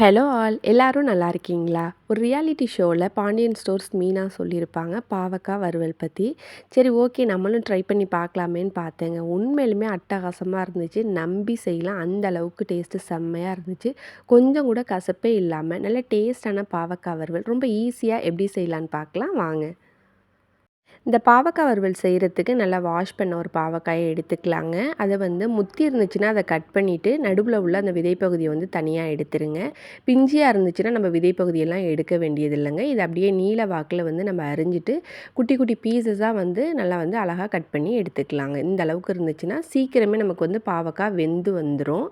Hello all எல்லாரும் நல்லா இருக்கீங்களா? ஒரு ரியாலிட்டி ஷோவில் பாண்டியன் ஸ்டோர்ஸ் மீனா சொல்லியிருப்பாங்க பாவக்காய் வறுவல் பற்றி சரி ஓகே நம்மளும் ட்ரை பண்ணி பார்க்கலாமேன்னு பார்த்தேங்க. உண்மையிலுமே அட்டகாசமாக இருந்துச்சு. நம்பி செய்யலாம். அந்த அளவுக்கு டேஸ்ட்டு செம்மையாக இருந்துச்சு. கொஞ்சம் கூட கசப்பே இல்லாமல் நல்ல டேஸ்டான பாவக்காய் வறுவல். ரொம்ப ஈஸியாக எப்படி செய்யலான்னு பார்க்கலாம்? வாங்க. இந்த பாவக்காய் வறுவல் செய்கிறதுக்கு நல்லா வாஷ் பண்ண ஒரு பாவக்காயை எடுத்துக்கலாங்க. அதை வந்து முத்தி இருந்துச்சுன்னா அதை கட் பண்ணிவிட்டு நடுவில் உள்ள அந்த விதைப்பகுதியை வந்து தனியாக எடுத்துருங்க. பிஞ்சியாக இருந்துச்சுன்னா நம்ம விதைப்பகுதியெல்லாம் எடுக்க வேண்டியதில்லைங்க. இதை இது அப்படியே நீல வாக்கில் வந்து நம்ம அரிஞ்சிட்டு குட்டி குட்டி பீசஸாக வந்து நல்லா வந்து அழகாக கட் பண்ணி எடுத்துக்கலாங்க. இந்த அளவுக்கு இருந்துச்சுன்னா சீக்கிரமே நமக்கு வந்து பாவக்காய் வெந்து வந்துடும்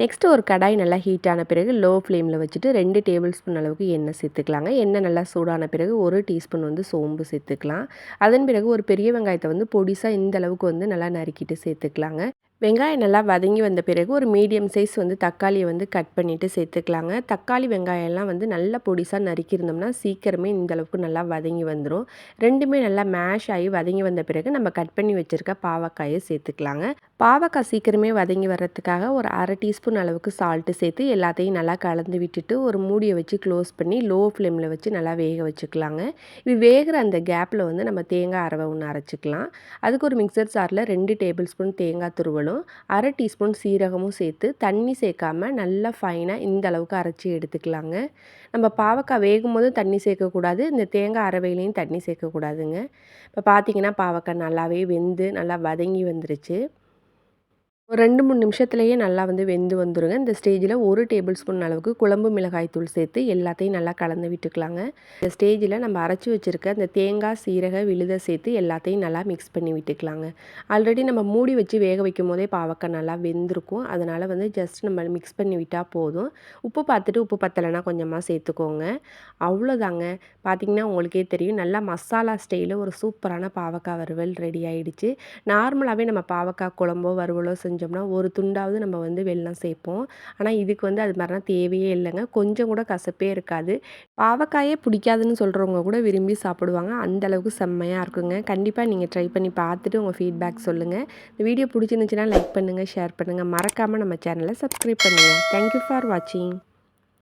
நெக்ஸ்ட்டு ஒரு கடாய் நல்லா ஹீட்டான பிறகு லோ ஃப்ளேமில் வச்சுட்டு ரெண்டு டேபிள் ஸ்பூன் அளவுக்கு எண்ணெய் சேர்த்துக்கலாங்க. எண்ணெய் நல்லா சூடான பிறகு ஒரு டீஸ்பூன் வந்து சோம்பு சேர்த்துக்கலாம். அதன் பிறகு ஒரு பெரிய வெங்காயத்தை வந்து பொடிசாக இந்த அளவுக்கு வந்து நல்லா நறுக்கிட்டு சேர்த்துக்கலாங்க. வெங்காயம் நல்லா வதங்கி வந்த பிறகு ஒரு மீடியம் சைஸ் வந்து தக்காளியை வந்து கட் பண்ணிவிட்டு சேர்த்துக்கலாங்க. தக்காளி வெங்காயம்லாம் வந்து நல்லா பொடிசாக நறுக்கியிருந்தோம்னா சீக்கிரமே இந்தளவுக்கு நல்லா வதங்கி வந்துடும் ரெண்டுமே நல்லா மேஷ் ஆகி வதங்கி வந்த பிறகு நம்ம கட் பண்ணி வச்சுருக்க பாவக்காயை சேர்த்துக்கலாங்க. பாவக்காய் சீக்கிரமே வதங்கி வர்றதுக்காக ஒரு அரை டீஸ்பூன் அளவுக்கு சால்ட்டு சேர்த்து எல்லாத்தையும் நல்லா கலந்து விட்டுட்டு ஒரு மூடியை வச்சு க்ளோஸ் பண்ணி லோ ஃப்ளேமில் வச்சு நல்லா வேக வச்சுக்கலாங்க. இது வேகிற அந்த கேப்பில் வந்து நம்ம தேங்காய் அரவை ஒன்று அரைச்சிக்கலாம். அதுக்கு ஒரு மிக்சர் சாரில் ரெண்டு டேபிள் ஸ்பூன் தேங்காய் துருவல் மஞ்சளும் அரை டீஸ்பூன் சீரகமும் சேர்த்து தண்ணி சேர்க்காம நல்லா ஃபைனாக இந்த அளவுக்கு அரைச்சி எடுத்துக்கலாங்க. நம்ம பாவக்காய் வேகும் போதும் தண்ணி சேர்க்கக்கூடாது. இந்த தேங்காய் அரவையிலையும் தண்ணி சேர்க்கக்கூடாதுங்க. இப்போ பார்த்தீங்கன்னா பாவக்காய் நல்லாவே வெந்து நல்லா வதங்கி வந்துருச்சு. ஒரு ரெண்டு மூணு நிமிஷத்துலேயே நல்லா வந்து வெந்து வந்துடுங்க இந்த ஸ்டேஜில் ஒரு டேபிள் ஸ்பூன் அளவுக்கு குழம்பு மிளகாய் தூள் சேர்த்து எல்லாத்தையும் நல்லா கலந்து விட்டுக்கலாங்க. இந்த ஸ்டேஜில் நம்ம அரைச்சி வச்சுருக்க இந்த தேங்காய் சீரக விழுத சேர்த்து எல்லாத்தையும் நல்லா மிக்ஸ் பண்ணி விட்டுக்கலாங்க. ஆல்ரெடி நம்ம மூடி வச்சு வேக வைக்கும் போதே பாவக்காய் நல்லா வெந்திருக்கும். அதனால் வந்து ஜஸ்ட் நம்ம மிக்ஸ் பண்ணி விட்டால் போதும். உப்பு பார்த்துட்டு உப்பு பத்தலைன்னா கொஞ்சமாக சேர்த்துக்கோங்க. அவ்வளோதாங்க. பார்த்திங்கன்னா உங்களுக்கே தெரியும். நல்லா மசாலா ஸ்டைலில் ஒரு சூப்பரான பாவக்காய் வறுவல் ரெடி ஆகிடுச்சு நார்மலாகவே நம்ம பாவக்காய் குழம்போ வறுவலோ செஞ்சு செஞ்சோம்னா ஒரு துண்டாவது நம்ம வந்து வெல்லம் சேர்ப்போம் ஆனால் இதுக்கு வந்து அது மாதிரிலாம் தேவையே இல்லைங்க. கொஞ்சம் கூட கசப்பே இருக்காது. பாவக்காயே பிடிக்காதுன்னு சொல்கிறவங்க கூட விரும்பி சாப்பிடுவாங்க. அந்தளவுக்கு செம்மையாக இருக்குங்க. கண்டிப்பாக நீங்கள் ட்ரை பண்ணி பார்த்துட்டு உங்கள் ஃபீட்பேக் சொல்லுங்கள் இந்த வீடியோ பிடிச்சிருந்துச்சுன்னா லைக் பண்ணுங்கள் ஷேர் பண்ணுங்கள் மறக்காமல் நம்ம சேனலை சப்ஸ்கிரைப் பண்ணுங்கள் தேங்க்யூ ஃபார் வாட்சிங்